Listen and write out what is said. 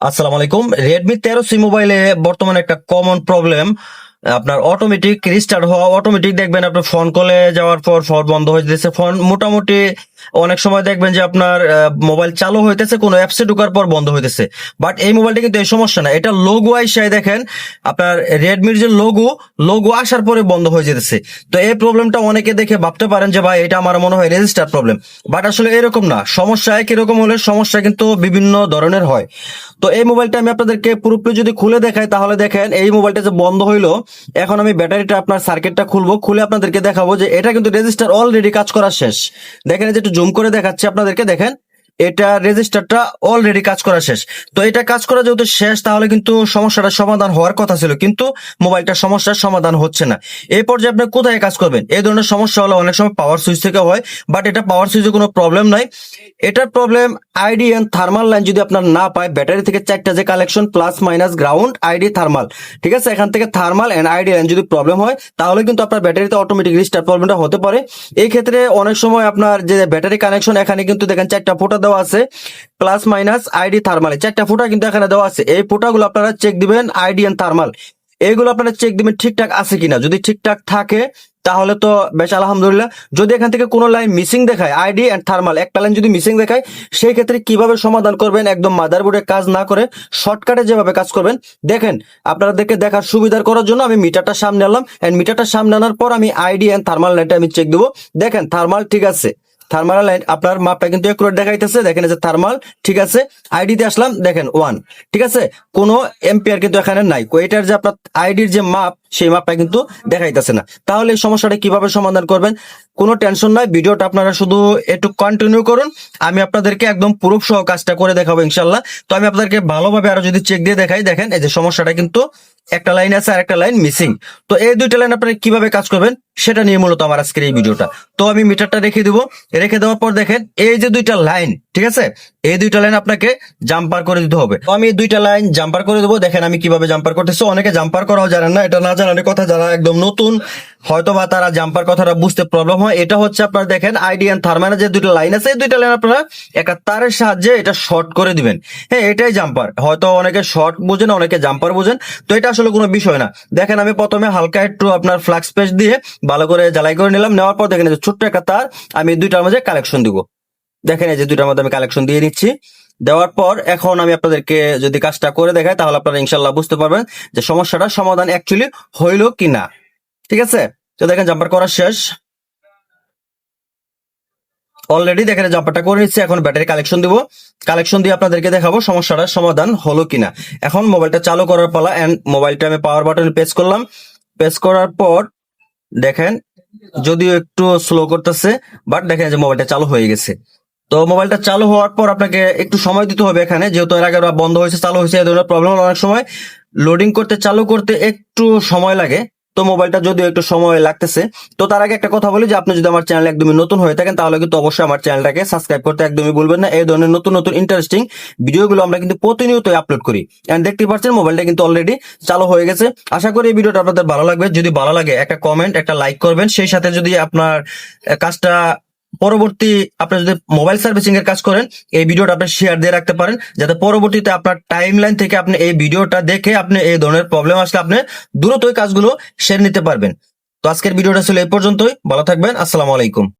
আসসালামু আলাইকুম। রেডমি তেরো সি মোবাইলে বর্তমানে একটা কমন প্রবলেম আপনার অটোমেটিক রিস্টার্ট হওয়া অটোমেটিক দেখবেন, আপনার ফোন কলে যাওয়ার পর ফোন বন্ধ হয়ে যেতেছে। ফোন মোটামুটি অনেক সময় দেখবেন যে আপনার মোবাইল চালু হইতেছে, কোনো অ্যাপসে ঢোকার পর বন্ধ হইতেছে। বাট এই মোবাইলটা কিন্তু এই সমস্যা না। এটা লোগো আইসায় দেখেন, আপনার রেডমির যে লোগো লোগো আসার পরে বন্ধ হয়ে যেতেছে। তো এই প্রবলেমটা অনেকে দেখে ভাবতে পারেন যে, ভাই, এটা আমার মনে হয় রেজিস্টার প্রবলেম বাট আসলে এরকম না। সমস্যা একই রকম হলে সমস্যা কিন্তু বিভিন্ন ধরনের হয়। তো এই মোবাইলটা আমি আপনাদেরকে পুরোপুরি যদি খুলে দেখাই, তাহলে দেখেন এই মোবাইলটা যে বন্ধ হইল, এখন আমি ব্যাটারিটা আপনার সার্কিটটা খুলবো, খুলে আপনাদেরকে দেখাবো যে এটা কিন্তু রেজিস্টার অলরেডি কাজ করা শেষ। দেখেন যে জুম করে দেখাচ্ছি আপনাদেরকে দেখেন। এটা রেজিস্টারটা অলরেডি কাজ করা শেষ। তো এটা কাজ করা যেহেতু শেষ, তাহলে কিন্তু সমস্যাটা সমাধান হওয়ার কথা ছিল, কিন্তু মোবাইলটার সমস্যার সমাধান হচ্ছে না। এই পর্যায়ে আপনি কোথায় কাজ করবেন? এই ধরনের সমস্যা হলে অনেক সময় পাওয়ার সুইচ থেকে হয় বাট এটা পাওয়ার সুইচে কোনো প্রবলেম নাই। এটার problem ID and thermal line যদি আপনার না পায় ব্যাটারি থেকে চারটা যে collection plus minus ground ID thermal ঠিক আছে? এখান থেকে থার্মাল এন্ড আইডি লাইন যদি প্রবলেম হয়, তাহলে কিন্তু আপনার ব্যাটারিতে অটোমেটিক রিস্টার্ট প্রবলেমটা হতে পারে। এই ক্ষেত্রে অনেক সময় আপনার যে ব্যাটারি কানেকশন এখানে কিন্তু দেখেন চারটা ফোটা দেওয়া আছে প্লাস মাইনাস আইডি থার্মালে চারটা ফোটা কিন্তু এখানে দেওয়া আছে। এই ফোটাগুলো আপনারা চেক দিবেন আইডি এন্ড থার্মাল এইগুলো আপনারা চেক দিবেন ঠিকঠাক আছে কিনা। যদি ঠিকঠাক থাকে, তাহলে তো বেশ আলহামদুলিল্লাহ। যদি এখান থেকে কোনো লাইন মিসিং দেখায় আইডি এন্ড থার্মাল একটা লাইন যদি মিসিং দেখায়, সেই ক্ষেত্রে কীভাবে সমাধান করবেন? একদম মাদারবোর্ডে কাজ না করে শর্টকাটে যেভাবে কাজ করবেন। দেখেন, আপনাদেরকে দেখার সুবিধার করার জন্য আমি মিটারটা সামনে আনলাম। এন্ড মিটারটা সামনে আনার পর আমি আইডি এন্ড থার্মাল লাইনটা আমি চেক দেবো। দেখেন থার্মাল ঠিক আছে। থার্মাল লাইন আপনার মাপটা কিন্তু একুরেট দেখাইতেছে। দেখেন যে থার্মাল ঠিক আছে? আইডিতে আসলাম, দেখেন ওয়ান ঠিক আছে? কোনো এম্পিয়ার কিন্তু এখানে নাই। এটার যে আপনার আইডির যে মাপ সেই মাপটা কিন্তু দেখাইতেছে না। তাহলে এই সমস্যাটা কীভাবে সমাধান করবেন? কোনো টেনশন নাই ভিডিওটা আপনারা শুধু একটু কন্টিনিউ করুন। আমি আপনাদেরকে একদম প্রুফ সহ কাজটা করে দেখাবো ইনশাল্লাহ তো আমি আপনাদেরকে ভালোভাবে আরও যদি চেক দিয়ে দেখাই, দেখেন এই যে সমস্যাটা কিন্তু একটা লাইন আছে আর একটা লাইন মিসিং তো এই দুইটা লাইন আপনারা কীভাবে কাজ করবেন, সেটা নিয়ে মূলত আমার আজকের এই ভিডিওটা। তো আমি মিটারটা রেখে দিব। রেখে দেওয়ার পর দেখেন, এই যে দুইটা লাইন ঠিক আছে? এই দুইটা লাইন আপনাকে জাম্পার করে দিতে হবে। তো আমি দুইটা লাইন জাম্পার করে দেবো। দেখেন আমি কীভাবে জাম্পার করতেছি। অনেকে জাম্পার করাও জানেন না, এটা না জানার কথা। যারা একদম নতুন হয়তো বা তারা জাম্পার কথাটা বুঝতে প্রবলেম হয়। এটা হচ্ছে আপনার দেখেন আইডি এন্ড থার্মানের যে দুইটা লাইন আছে, এই দুইটা লাইন আপনারা একটা তারের সাহায্যে এটা শর্ট করে দিবেন। হ্যাঁ এটাই জাম্পার হয়তো অনেকে শর্ট বোঝেন অনেকে জাম্পার বোঝেন। তো এটা আসলে কোনো বিষয় না। দেখেন আমি প্রথমে হালকা একটু আপনার ফ্লাক্স পেস্ট দিয়ে ভালো করে জ্বালাই করে নিলাম। নেওয়ার পর দেখেন ছোট্ট একটা তার, আমি দুইটার মাঝে কালেকশন দিব। দেখেন এই যে দুইটার মধ্যে আমি কালেকশন দিয়ে নিচ্ছি। দেওয়ার পর এখন আমি আপনাদেরকে যদি কাজটা করে দেখাই, তাহলে আপনারা ইনশাল্লাহ বুঝতে পারবেন যে সমস্যাটা সমাধান অ্যাকচুয়ালি হইল কি না ঠিক আছে? তো দেখেন জাম্পার করা শেষ। অলরেডি দেখেন জাম্পারটা করে নিচ্ছি, এখন ব্যাটারি কালেকশন দিব। কালেকশন দিয়ে আপনাদেরকে দেখাবো সমস্যাটার সমাধান হলো কিনা। এখন মোবাইলটা চালু করার পালা এন্ড মোবাইলটা আমি পাওয়ার বাটনে প্রেস করলাম। প্রেস করার পর দেখেন, যদিও একটু স্লো করতেছে বাট দেখেন যে মোবাইলটা চালু হয়ে গেছে। তো মোবাইলটা চালু হওয়ার পর আপনাকে একটু সময় দিতে হবে এখানে, যেহেতু এর আগে বন্ধ হয়েছে, চালু হয়েছে, এই ধরনের প্রবলেম অনেক সময়। লোডিং করতে, চালু করতে একটু সময় লাগে, তো মোবাইলটা যদিও একটু সময় লাগতেছে। তো তার আগে একটা কথা বলি যে, আপনি যদি আমার চ্যানেল একদমই নতুন হয়ে থাকেন, তাহলে কিন্তু অবশ্যই আমার চ্যানেলটাকে সাবস্ক্রাইব করতে একদমই ভুলবেন না। এই ধরনের নতুন নতুন ইন্টারেস্টিং ভিডিওগুলো আমরা কিন্তু প্রতিনিয়ত আপলোড করি। এন্ড দেখতে পাচ্ছেন, মোবাইলটা কিন্তু অলরেডি চালু হয়ে গেছে। আশা করি এই ভিডিওটা আপনাদের ভালো লাগবে। যদি ভালো লাগে, একটা কমেন্ট একটা লাইক করবেন। সেই সাথে যদি আপনার কাজটা পরবর্তী আপনি যদি মোবাইল সার্ভিসিং এর কাজ করেন, এই ভিডিওটা আপনি শেয়ার দিয়ে রাখতে পারেন, যাতে পরবর্তীতে আপনার টাইম লাইন থেকে আপনি এই ভিডিওটা দেখে আপনি এই ধরনের প্রবলেম আসলে আপনি দ্রুতই কাজগুলো সেরে নিতে পারবেন। তো আজকের ভিডিওটা ছিল এই পর্যন্তই। ভালো থাকবেন। আসসালামু আলাইকুম।